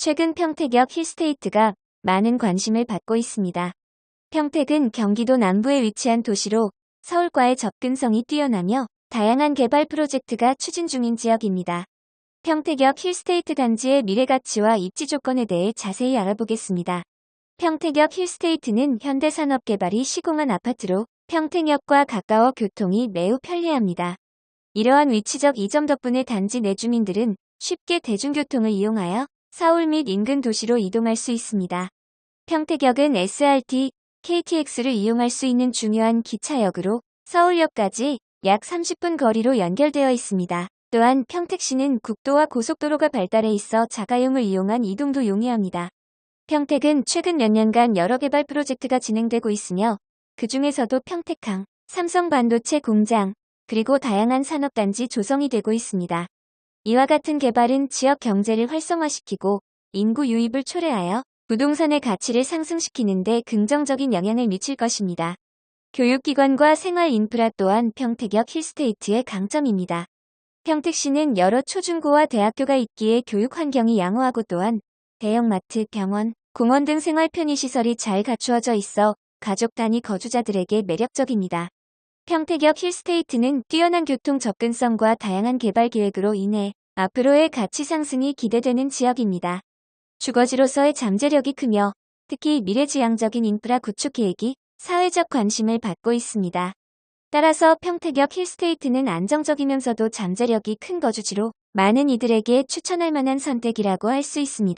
최근 평택역 힐스테이트가 많은 관심을 받고 있습니다. 평택은 경기도 남부에 위치한 도시로 서울과의 접근성이 뛰어나며 다양한 개발 프로젝트가 추진 중인 지역입니다. 평택역 힐스테이트 단지의 미래 가치와 입지 조건에 대해 자세히 알아보겠습니다. 평택역 힐스테이트는 현대산업개발이 시공한 아파트로 평택역과 가까워 교통이 매우 편리합니다. 이러한 위치적 이점 덕분에 단지 내 주민들은 쉽게 대중교통을 이용하여 서울 및 인근 도시로 이동할 수 있습니다. 평택역은 SRT, KTX를 이용할 수 있는 중요한 기차역으로 서울역까지 약 30분 거리로 연결되어 있습니다. 또한 평택시는 국도와 고속도로가 발달해 있어 자가용을 이용한 이동도 용이합니다. 평택은 최근 몇 년간 여러 개발 프로젝트가 진행되고 있으며 그 중에서도 평택항, 삼성 반도체 공장, 그리고 다양한 산업단지 조성이 되고 있습니다. 이와 같은 개발은 지역 경제를 활성화시키고 인구 유입을 초래하여 부동산의 가치를 상승시키는 데 긍정적인 영향을 미칠 것입니다. 교육기관과 생활 인프라 또한 평택역 힐스테이트의 강점입니다. 평택시는 여러 초중고와 대학교가 있기에 교육 환경이 양호하고 또한 대형마트, 병원, 공원 등 생활 편의시설이 잘 갖추어져 있어 가족 단위 거주자들에게 매력적입니다. 평택역 힐스테이트는 뛰어난 교통 접근성과 다양한 개발 기획으로 인해 앞으로의 가치 상승이 기대되는 지역입니다. 주거지로서의 잠재력이 크며 특히 미래지향적인 인프라 구축 계획이 사회적 관심을 받고 있습니다. 따라서 평택역 힐스테이트는 안정적이면서도 잠재력이 큰 거주지로 많은 이들에게 추천할 만한 선택이라고 할 수 있습니다.